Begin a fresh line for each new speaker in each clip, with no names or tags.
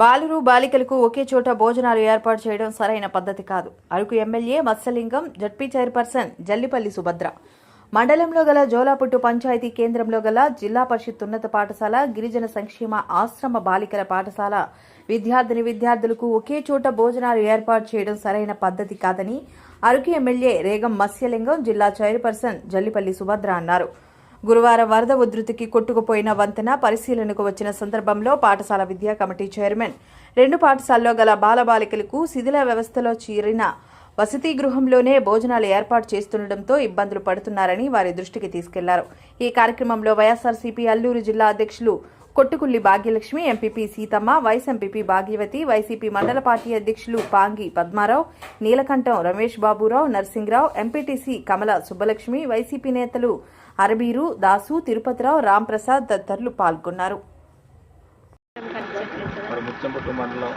బాలురు బాలికలకు ఒకే చోట భోజనాలు ఏర్పాటు చేయడం సరైన పద్ధతి కాదు. Araku MLA Matsyalingam ZP chairperson Jallipalli Subhadra. మండలంలో గల జోలాపుట్టు పంచాయతీ కేంద్రంలో గల జిల్లా పరిషత్ ఉన్నత పాఠశాల గిరిజన సంక్షేమ ఆశ్రమ బాలికల పాఠశాల విద్యార్థిని విద్యార్థులకు ఒకే చోట భోజనాలు ఏర్పాటు చేయడం సరైన పద్ధతి కాదని అరకు ఎమ్మెల్యే రేగం మత్స్యలింగం జిల్లా చైర్పర్సన్ జల్లిపల్లి సుభద్ర అన్నారు. గురువారం వరద ఉధృతికి కొట్టుకుపోయిన వంతెన పరిశీలనకు వచ్చిన సందర్భంలో పాఠశాల విద్యా కమిటీ చైర్మన్. రెండు పాఠశాలలో గల బాలబాలికలకు శిథిల వ్యవస్థలో చేరిన వసతి గృహంలోనే భోజనాలు ఏర్పాటు చేస్తుండటంతో ఇబ్బందులు పడుతున్నారని వారి దృష్టికి తీసుకెళ్ళారు. ఈ కార్యక్రమంలో వైఎస్ఆర్సీపీ అల్లూరు జిల్లా అధ్యక్షులు Kottukulli Bhagyalakshmi MPP Seethamma vice MPP Bhagyavathi YCP మండల పార్టీ అధ్యక్షులు పాంగి పద్మారావు నీలకంఠం రమేష్ బాబురావు నర్సింగ్రావు ఎంపీటీసీ కమల సుబ్బలక్ష్మి వైసీపీ నేతలు అరబీరు దాసు తిరుపతిరావు రాంప్రసాద్ తదితరులు పాల్గొన్నారు.
ముచ్చంపుట్టు మండలం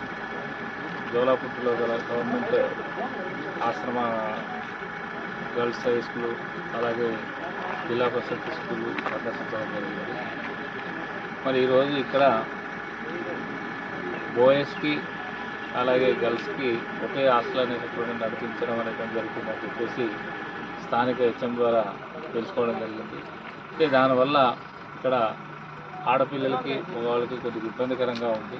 జోలాపుట్టులో గల గవర్నమెంట్ ఆశ్రమ గర్ల్స్ హై స్కూల్ అలాగే జిల్లా పరిషత్ స్కూల్ జరిగింది. మరి ఈరోజు ఇక్కడ బాయ్స్కి అలాగే గర్ల్స్కి ఒకే హాస్టల్ అనేటటువంటి నడిపించడం అనేది జరుగుతుందని చెప్పేసి స్థానిక హెచ్ఎం ద్వారా తెలుసుకోవడం జరిగింది. అయితే దానివల్ల ఇక్కడ ఆడపిల్లలకి మగవాళ్ళకి కొద్దిగా ఇబ్బందికరంగా ఉంది.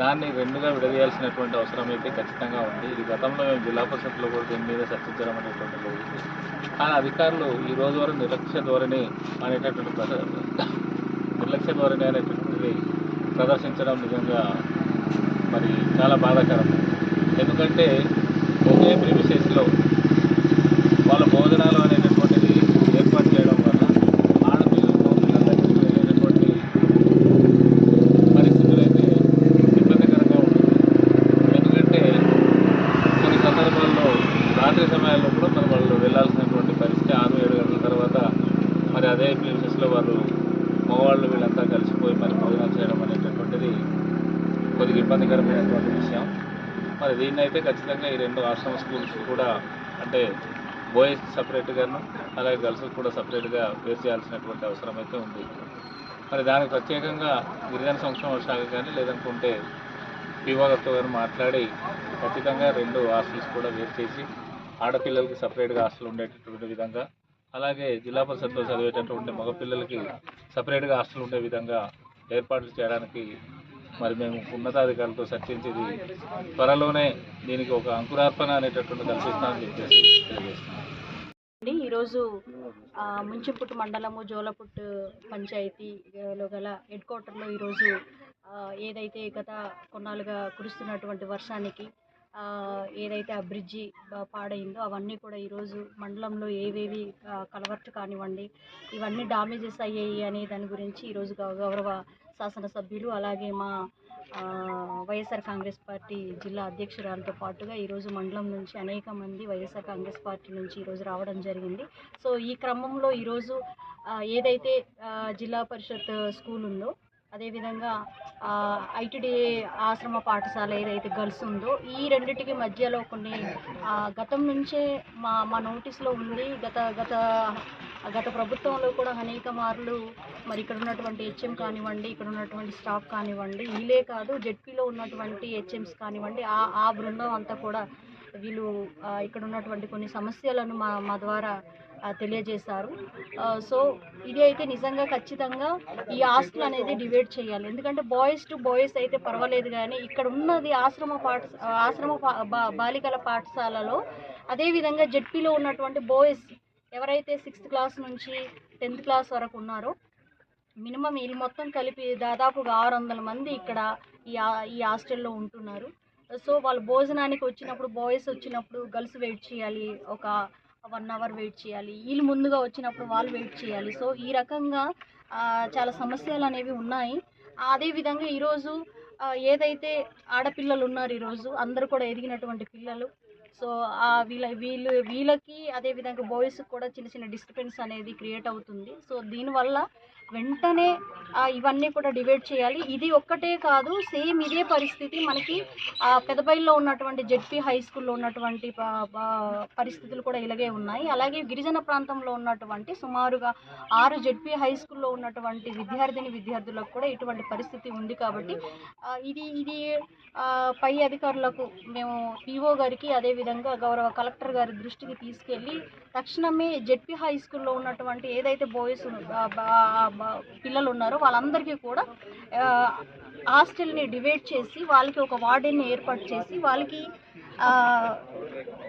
దాన్ని రెండుగా విడదీయాల్సినటువంటి అవసరం అయితే ఖచ్చితంగా ఉంది. ఇది గతంలో మేము జిల్లా పరిషత్లో కూడా దీని మీద చర్చించడం అనేటువంటి జరిగింది. కానీ అధికారులు ఈ రోజు వరకు నిర్లక్ష్య ధోరణి అనేటటువంటి నిర్లక్ష్య ధోరణి అనేటటువంటిది ప్రదర్శించడం నిజంగా మరి చాలా బాధాకరం. ఎందుకంటే ఒకే ప్రిమిసెస్లో వాళ్ళ భోజనాలు అనేటటువంటిది ఏర్పాటు చేయడం వల్ల ఆడపిల్లలు మగపిల్లలందరికీ పరిస్థితులు అయితే ఇబ్బందికరంగా ఉంటుంది. ఎందుకంటే కొన్ని సందర్భాల్లో రాత్రి సమయాల్లో కూడా మరి వాళ్ళు వెళ్ళాల్సినటువంటి పరిస్థితి ఆరు ఏడు గంటల తర్వాత మరి అదే ప్లేసెస్లో వారు మగవాళ్ళు వీళ్ళంతా కలిసిపోయి మరి భోజనాలు చేయడం అనేటటువంటిది కొద్దిగా ఇబ్బందికరమైనటువంటి విషయం. మరి దీన్నైతే అయితే ఖచ్చితంగా ఈ రెండు ఆశ్రమ స్కూల్స్ కూడా అంటే బాయ్స్ సపరేట్గాను అలాగే గర్ల్స్ కూడా సపరేట్గా వేరు చేయాల్సినటువంటి అవసరం అయితే ఉంది. మరి దానికి ప్రత్యేకంగా గిరిజన సంక్షేమ శాఖ కానీ లేదనుకుంటే పిఓగారితో గారు మాట్లాడి ఖచ్చితంగా రెండు హాస్టల్స్ కూడా వేరు చేసి ఆడపిల్లలకి సపరేట్గా హాస్టల్ ఉండేటటువంటి విధంగా అలాగే జిల్లా పరిషత్లో చదివేటటువంటి మగపిల్లలకి సపరేట్గా హాస్టల్ ఉండే విధంగా ఏర్పాట్లు చేయడానికి మరి మేము ఉన్నతాధికారులతో చర్చించేది త్వరలోనే దీనికి ఒక అంకురార్పణ అనేటటువంటి కల్పిస్తామని చెప్పేసి తెలియజేస్తున్నాం.
అండి ఈరోజు ఆ, మండలము జోలపుట్టు పంచాయతీలో గల హెడ్ క్వార్టర్లో ఈరోజు ఏదైతే గత కొన్నాళ్ళుగా కురుస్తున్నటువంటి వర్షానికి ఏదైతే ఆ బ్రిడ్జి పాడైందో అవన్నీ కూడా ఈరోజు మండలంలో ఏవేవి ఆ, కానివ్వండి ఇవన్నీ డామేజెస్ అయ్యాయి అనే దాని గురించి ఈరోజు గౌరవ శాసనసభ్యులు అలాగే మా వైఎస్ఆర్ కాంగ్రెస్ పార్టీ జిల్లా అధ్యక్షురాలతో పాటుగా ఈరోజు మండలం నుంచి అనేక మంది వైఎస్ఆర్ కాంగ్రెస్ పార్టీ నుంచి ఈరోజు రావడం జరిగింది. సో ఈ క్రమంలో ఈరోజు ఏదైతే జిల్లా పరిషత్ స్కూల్ ఉందో అదేవిధంగా ఐటీడీ ఆశ్రమ పాఠశాల ఏదైతే గర్ల్స్ ఉందో ఈ రెండింటికి మధ్యలో కొన్ని గతం నుంచే మా మా నోటీస్లో ఉంది. గత గత గత ప్రభుత్వంలో కూడా అనేక మార్లు మరి ఇక్కడ ఉన్నటువంటి హెచ్ఎం కానివ్వండి ఇక్కడ ఉన్నటువంటి స్టాఫ్ కానివ్వండి వీళ్ళే కాదు జెడ్పీలో ఉన్నటువంటి హెచ్ఎంస్ కానివ్వండి ఆ ఆ బృందం అంతా కూడా వీళ్ళు ఇక్కడ ఉన్నటువంటి కొన్ని సమస్యలను మా మా ద్వారా తెలియజేశారు. సో ఇది అయితే నిజంగా ఖచ్చితంగా ఈ హాస్టల్ అనేది డివైడ్ చేయాలి. ఎందుకంటే బాయ్స్ టు బాయ్స్ అయితే పర్వాలేదు కానీ ఇక్కడ ఉన్నది ఆశ్రమ పాఠ ఆశ్రమ పా- బా- బాలికల పాఠశాలలో అదేవిధంగా జెడ్పీలో ఉన్నటువంటి బాయ్స్ ఎవరైతే సిక్స్త్ క్లాస్ నుంచి టెన్త్ క్లాస్ వరకు ఉన్నారో మినిమం ఇది మొత్తం కలిపి దాదాపుగా ఆరు వందల మంది ఇక్కడ ఈ ఈ హాస్టల్లో ఉంటున్నారు. సో వాళ్ళు భోజనానికి వచ్చినప్పుడు బాయ్స్ వచ్చినప్పుడు గర్ల్స్ వెయిట్ చేయాలి. ఒక వన్ అవర్ వెయిట్ చేయాలి. వీళ్ళు ముందుగా వచ్చినప్పుడు వాళ్ళు వెయిట్ చేయాలి. సో ఈ రకంగా చాలా సమస్యలు అనేవి ఉన్నాయి. అదేవిధంగా ఈరోజు ఏదైతే ఆడపిల్లలు ఉన్నారు ఈరోజు అందరూ కూడా ఎదిగినటువంటి పిల్లలు. సో వీళ్ళ వీళ్ళు వీళ్ళకి అదేవిధంగా బాయ్స్కి కూడా చిన్న చిన్న డిస్టర్బెన్స్ అనేది క్రియేట్ అవుతుంది. సో దీనివల్ల వెంటనే ఇవన్నీ కూడా డివైడ్ చేయాలి. ఇది ఒక్కటే కాదు సేమ్ ఇదే పరిస్థితి మనకి పెదబైల్లో ఉన్నటువంటి జెడ్పీ హై స్కూల్లో ఉన్నటువంటి పరిస్థితులు కూడా ఇలాగే ఉన్నాయి. అలాగే గిరిజన ప్రాంతంలో ఉన్నటువంటి సుమారుగా ఆరు జెడ్పీ హై స్కూల్లో ఉన్నటువంటి విద్యార్థిని విద్యార్థులకు కూడా ఇటువంటి పరిస్థితి ఉంది కాబట్టి ఇది ఇది పై అధికారులకు మేము పీఓ గారికి అదేవిధంగా గౌరవ కలెక్టర్ గారి దృష్టికి తీసుకెళ్ళి తక్షణమే జెడ్పీ హై స్కూల్లో ఉన్నటువంటి ఏదైతే బాయ్స్ పిల్లలు ఉన్నారో వాళ్ళందరికీ కూడా హాస్టల్ని డివైడ్ చేసి వాళ్ళకి ఒక వార్డెన్ని ఏర్పాటు చేసి వాళ్ళకి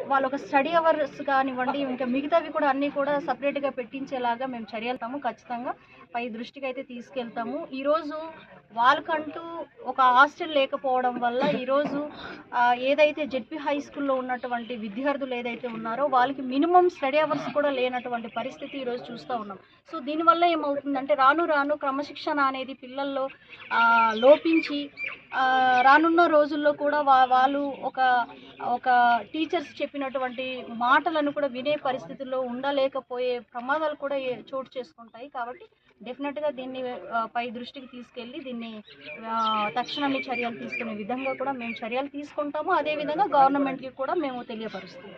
వాళ్ళ ఒక స్టడీ అవర్స్ కానివ్వండి ఇంకా మిగతావి కూడా అన్నీ కూడా సపరేట్గా పెట్టించేలాగా మేము చర్యలుతాము ఖచ్చితంగా. పై దృష్టికి అయితే తీసుకెళ్తాము. ఈరోజు వాళ్ళకంటూ ఒక హాస్టల్ లేకపోవడం వల్ల ఈరోజు ఏదైతే జెడ్పీ హై స్కూల్లో ఉన్నటువంటి విద్యార్థులు ఏదైతే ఉన్నారో వాళ్ళకి మినిమం స్టడీ అవర్స్ కూడా లేనటువంటి పరిస్థితి ఈరోజు చూస్తూ ఉన్నాం. సో దీనివల్ల ఏమవుతుందంటే రాను రాను క్రమశిక్షణ అనేది పిల్లల్లో లోపించి రానున్న రోజుల్లో కూడా వా వాళ్ళు ఒక ఒక టీచర్స్ చెప్పినటువంటి మాటలను కూడా వినే పరిస్థితుల్లో ఉండలేకపోయే ప్రమాదాలు కూడా చోటు చేసుకుంటాయి. కాబట్టి డెఫినెట్గా దీన్ని పై దృష్టికి తీసుకెళ్ళి దీన్ని తక్షణమే చర్యలు తీసుకునే విధంగా కూడా మేము చర్యలు తీసుకుంటాము. అదేవిధంగా గవర్నమెంట్కి కూడా మేము తెలియపరుస్తాము.